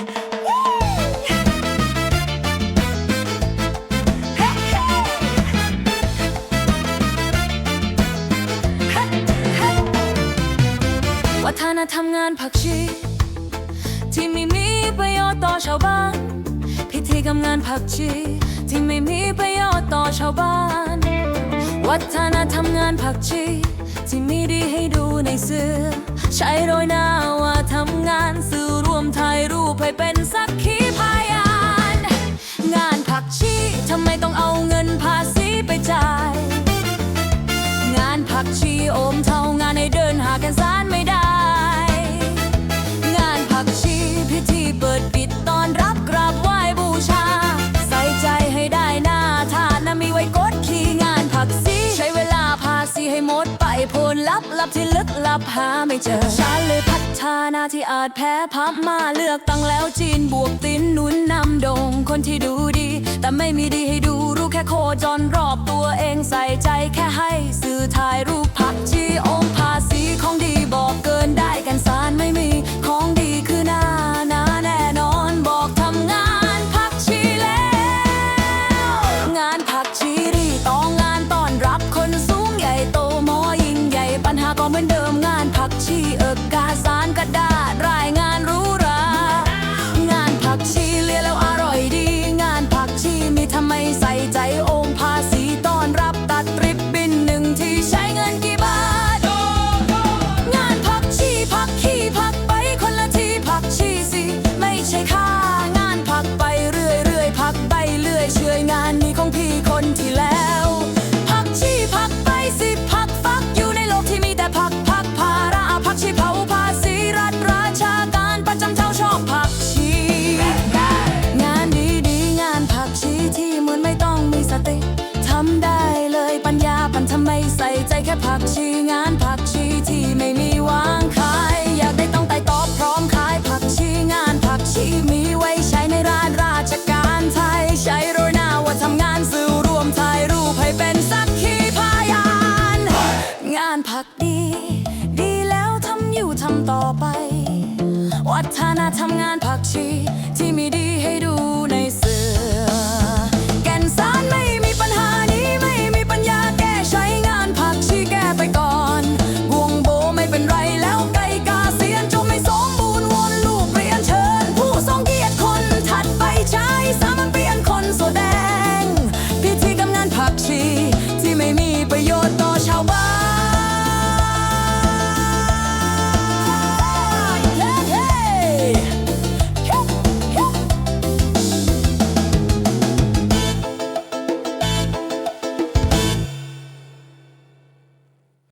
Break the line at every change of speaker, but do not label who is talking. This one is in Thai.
วัฒนธรรมงานผักชี ที่ไม่มีประโยชน์ต่อชาวบ้าน พิธีกรรมงานผักชี ที่ไม่มีประโยชน์ต่อชาวบ้าน วัฒนธรรมงานผักชี ที่มีดีให้ดูในสื่อใช้โรยหน้าว่าทำงานสื่อ ยเป็นสักที ผลลับลับที่ลึกลับหาไม่เจอฉันเลยพัฒนาที่อาจแพ้พับมาเลือกตั้งแล้วจีนบวกตินนุนนำโด่งคนที่ดูดี แต่ไม่มีดีให้ดูรู้แค่โคจรรอบตัวเองใส่ใจแค่ให้ สื่อถ่ายรูปพักชีอง ติ ทำได้เลยปัญญาปันทำไมใส่ใจแค่ผักชีงานผักชีที่ไม่มีวางขาย อยากได้ต้องไต่ตอบพร้อมขายผักชีงานผักชีมีไว้ใช้ในร้านราชการไทย ใช้โรยหน้าว่าทำงานสื่อรวมถ่ายรูปให้เป็นสักขีพยาน งานผักดี ดีแล้วทำอยู่ทำต่อไป วัฒนธรรมงาน